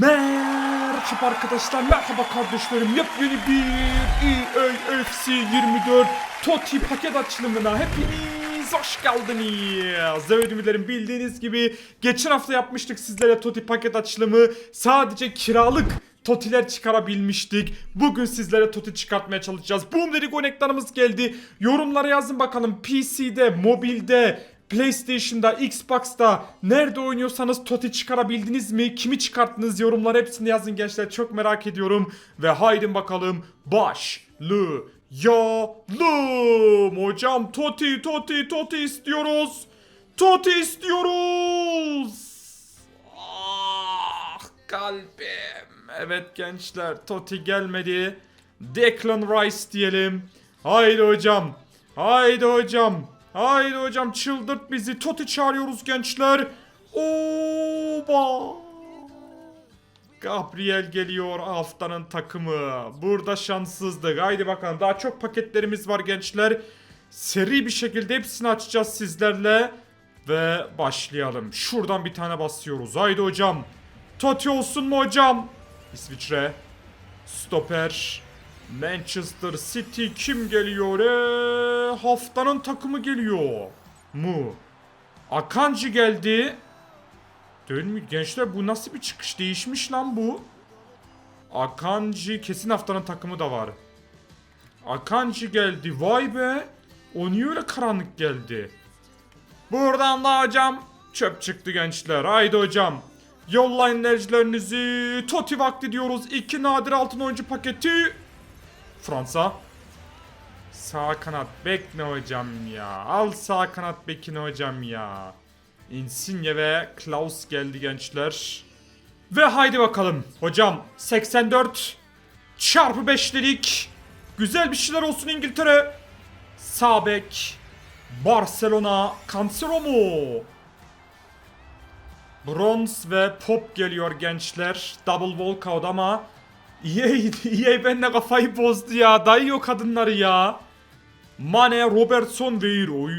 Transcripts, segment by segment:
Merhaba arkadaşlar, merhaba kardeşlerim. Yepyeni bir EA FC 24 Toti paket açılımına hepiniz hoş geldiniz. Evet ümilerim bildiğiniz gibi geçen hafta yapmıştık sizlere Toti paket açılımı. Sadece kiralık Totiler çıkarabilmiştik. Bugün sizlere Toti çıkartmaya çalışacağız. Boom dedik ekranımız geldi. Yorumlara yazın bakalım PC'de, mobilde, PlayStation'da, Xbox'ta nerede oynuyorsanız Toti çıkarabildiniz mi? Kimi çıkarttınız? Yorumlar hepsini yazın gençler. Çok merak ediyorum. Ve haydi bakalım başlayalım. Hocam Toti, Toti, Toti istiyoruz. Toti istiyoruz. Ah kalbim. Evet gençler Toti gelmedi. Declan Rice diyelim. Haydi hocam. Haydi hocam. Haydi hocam çıldırt bizi. Toti çağırıyoruz gençler. Oba. Gabriel geliyor haftanın takımı. Burada şanssızdık. Haydi bakalım daha çok paketlerimiz var gençler. Seri bir şekilde hepsini açacağız sizlerle. Ve başlayalım. Şuradan bir tane basıyoruz. Haydi hocam. Totti olsun mu hocam? İsviçre. Stoper. Manchester City kim geliyor? Ee, haftanın takımı geliyor. Mu. Akanji geldi. Mi? Gençler bu nasıl bir çıkış? Değişmiş lan bu. Akanji kesin haftanın takımı da var. Akanji geldi. Vay be. O niye öyle karanlık geldi? Buradan da hocam çöp çıktı gençler. Haydi hocam. Yollayın enerjilerinizi. Toti vakti diyoruz. İki nadir altın oyuncu paketi. Fransa. Sağ kanat bek ne hocam ya. Al sağ kanat bekini hocam ya. Insigne ve Klaus geldi gençler. Ve haydi bakalım. Hocam 84 çarpı 5 dedik. Güzel bir şeyler olsun İngiltere. Sağ bek. Barcelona. Cancelo mu? Bronze ve Pop geliyor gençler. Double walkout ama EA, EA benimle kafayı bozdu ya. Dayıyor kadınları ya. Mane, Robertson ve Oy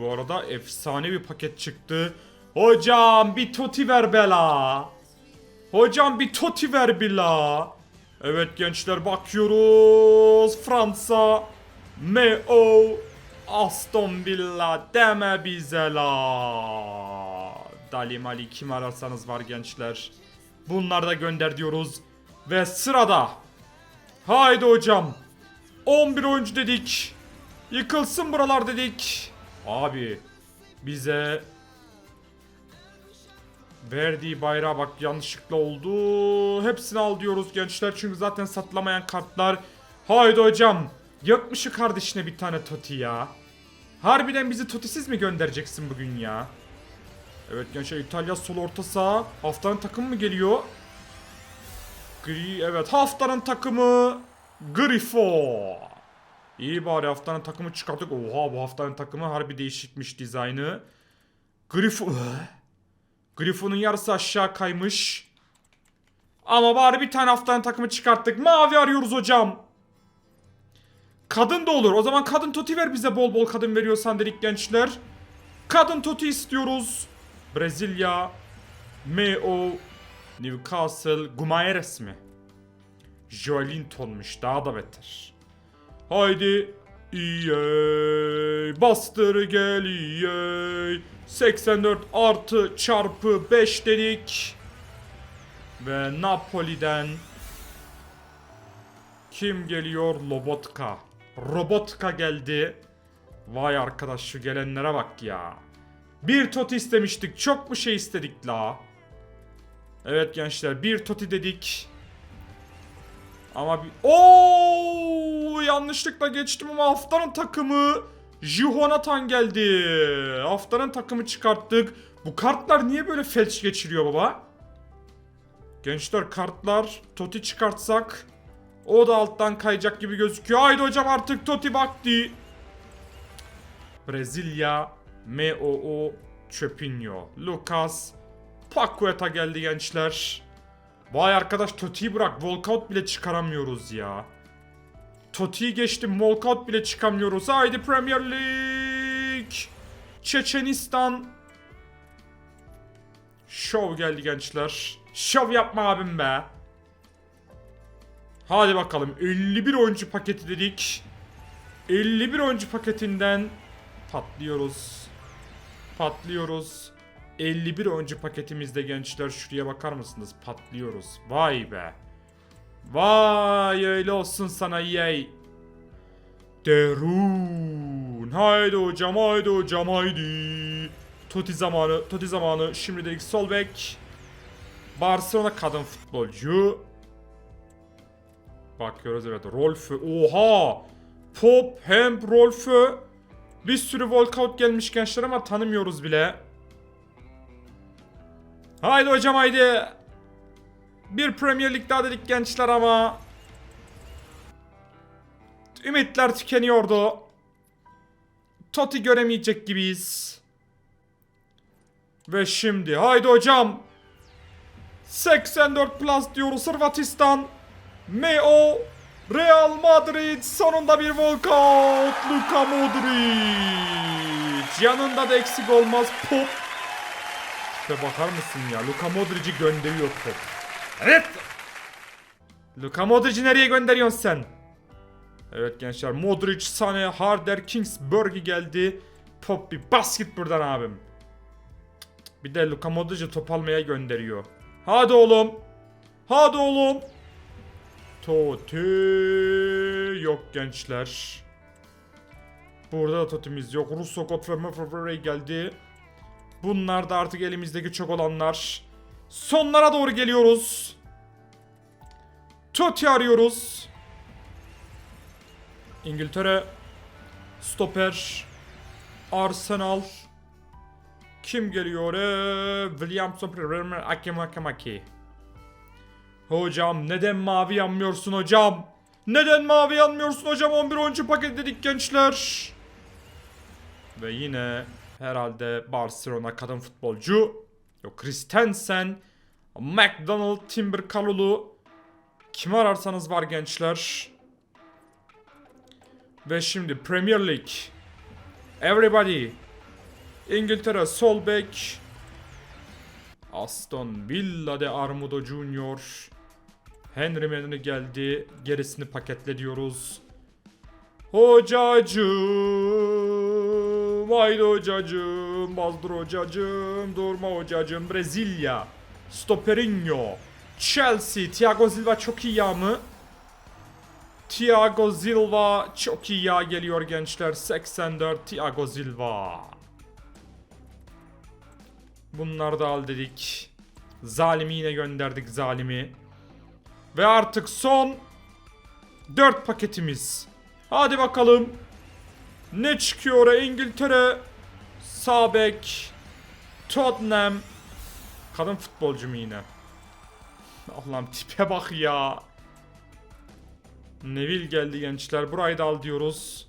bu arada efsane bir paket çıktı. Hocam bir toti ver bela. Hocam bir toti ver bila. Evet gençler bakıyoruz. Fransa. Meo. Aston Villa deme bize la. Dali Mali kim ararsanız var gençler. Bunları da gönder diyoruz. Ve sırada. Haydi hocam. 11 oyuncu dedik. Yıkılsın buralar dedik. Abi bize verdiği bayrağa bak yanlışlıkla oldu. Hepsini al diyoruz gençler çünkü zaten satılamayan kartlar. Haydi hocam. Şu kardeşine bir tane Toti ya? Harbiden bizi Totisiz mi göndereceksin bugün ya? Evet gençler İtalya sol orta saha. Haftanın takımı mı geliyor? Gri evet haftanın takımı Grifo. İyi bari haftanın takımı çıkarttık. Oha bu haftanın takımı harbi değişikmiş dizaynı. Grifo... Grifo'nun yarısı aşağı kaymış. Ama bari bir tane haftanın takımı çıkarttık. Mavi arıyoruz hocam. Kadın da olur. O zaman kadın toti ver bize bol bol kadın veriyorsan dedik gençler. Kadın toti istiyoruz. Brezilya. Meo. Newcastle. Gumayeres mi? Joelinton'muş. Daha da beter. Haydi. EA. Bastır gel EA. 84 artı çarpı 5 dedik. Ve Napoli'den kim geliyor? Lobotka. Robotka geldi. Vay arkadaş şu gelenlere bak ya. Bir toti istemiştik. Çok mu şey istedik la? Evet gençler bir toti dedik. Ama bir... Oo yanlışlıkla geçtim ama haftanın takımı Jihonatan geldi. Haftanın takımı çıkarttık. Bu kartlar niye böyle felç geçiriyor baba? Gençler kartlar Toti çıkartsak o da alttan kayacak gibi gözüküyor. Haydi hocam artık Toti vakti. Brezilya M.O.O. Chopinho. Lucas Paqueta geldi gençler. Vay arkadaş Toti'yi bırak. Walkout bile çıkaramıyoruz ya. Toti'yi geçtim. Walkout bile çıkamıyoruz. Haydi Premier League. Çeçenistan. Şov geldi gençler. Şov yapma abim be. Hadi bakalım 51 oyuncu paketi dedik. 51 oyuncu paketinden patlıyoruz. Patlıyoruz. 51 oyuncu paketimizde gençler şuraya bakar mısınız? Patlıyoruz. Vay be. Vay öyle olsun sana yey. Derun. Haydi hocam haydi hocam haydi. Toti zamanı Toti zamanı. Şimdi dedik sol bek. Barcelona kadın futbolcu. Bakıyoruz evet Rolfö. Oha. Pop hem Rolfö. Bir sürü walkout gelmiş gençler ama tanımıyoruz bile. Haydi hocam haydi. Bir Premier Lig daha dedik gençler ama. Ümitler tükeniyordu. Totti göremeyecek gibiyiz. Ve şimdi haydi hocam. 84 plus diyoruz Hırvatistan. Meo Real Madrid sonunda bir walkout. Luka Modric. Yanında da eksik olmaz Pop. Ve bakar mısın ya Luka Modric'i gönderiyor Pop. Evet. Luka Modric'i nereye gönderiyorsun sen? Evet gençler Modric, Sane, Harder, Kingsbury geldi. Pop bir basket buradan abim. Bir de Luka Modric'i top almaya gönderiyor. Hadi oğlum. Hadi oğlum. Totti yok gençler. Burada da totimiz yok. Russo, Godfrey, Murphy geldi. Bunlar da artık elimizdeki çok olanlar. Sonlara doğru geliyoruz. Totti arıyoruz. İngiltere. Stoper. Arsenal. Kim geliyor? Ee, Williamson, Premier, Akem Akemaki. Hocam neden mavi yanmıyorsun hocam? Neden mavi yanmıyorsun hocam? 11 oyuncu paket dedik gençler. Ve yine herhalde Barcelona kadın futbolcu. Yok Christensen, McDonald, Timber Kalulu. Kim ararsanız var gençler. Ve şimdi Premier League. Everybody. İngiltere sol bek. Aston Villa'de Armudo Junior. Henry Menü geldi. Gerisini paketle diyoruz. Hocacım. Haydi hocacım. Bazdır hocacım. Durma hocacım. Brezilya. Stoperinho. Chelsea. Thiago Silva çok iyi ya mı? Thiago Silva çok iyi ya geliyor gençler. 84 Thiago Silva. Bunları da al dedik. Zalimi yine gönderdik zalimi. Ve artık son 4 paketimiz. Hadi bakalım. Ne çıkıyor İngiltere? Sabek. Tottenham. Kadın futbolcu mu yine? Allah'ım tipe bak ya. Neville geldi gençler. Burayı da al diyoruz.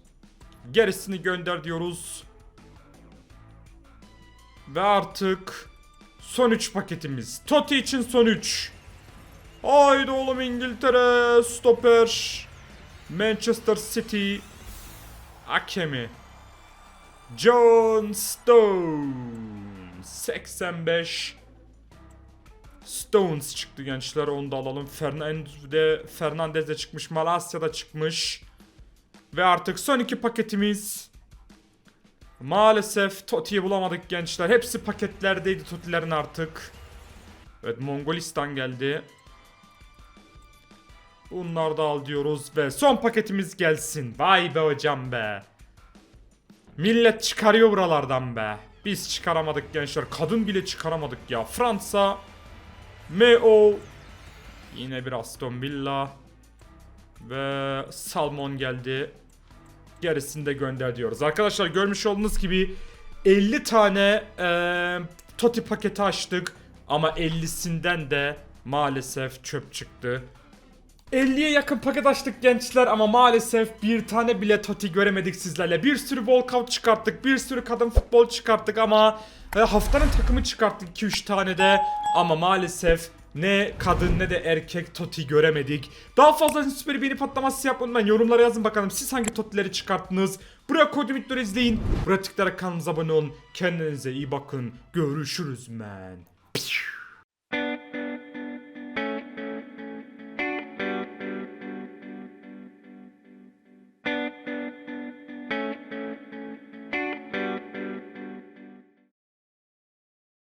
Gerisini gönder diyoruz. Ve artık son 3 paketimiz. Totti için son 3. Haydi oğlum İngiltere. Stopper. Manchester City. Akemi. John Stones. 85. Stones çıktı gençler onu da alalım. Fernandez de, Fernandez de çıkmış. Malasya da çıkmış. Ve artık son iki paketimiz. Maalesef Totti'yi bulamadık gençler. Hepsi paketlerdeydi Totti'lerin artık. Evet Mongolistan geldi. Bunlar da al diyoruz ve son paketimiz gelsin. Vay be hocam be. Millet çıkarıyor buralardan be. Biz çıkaramadık gençler. Kadın bile çıkaramadık ya. Fransa. Meo. Yine bir Aston Villa. Ve Salmon geldi. Gerisini de gönder diyoruz. Arkadaşlar görmüş olduğunuz gibi 50 tane eee Toti paketi açtık. Ama 50'sinden de maalesef çöp çıktı. 50'ye yakın paket açtık gençler ama maalesef bir tane bile Toti göremedik sizlerle. Bir sürü walkout çıkarttık, bir sürü kadın futbol çıkarttık ama e, haftanın takımı çıkarttık 2-3 tane de ama maalesef ne kadın ne de erkek Toti göremedik. Daha fazla süper beğeni patlaması yapmayın unutmayın. Yorumlara yazın bakalım siz hangi Toti'leri çıkarttınız. Buraya koydum izleyin. Buraya tıklayarak kanalımıza abone olun. Kendinize iyi bakın. Görüşürüz men.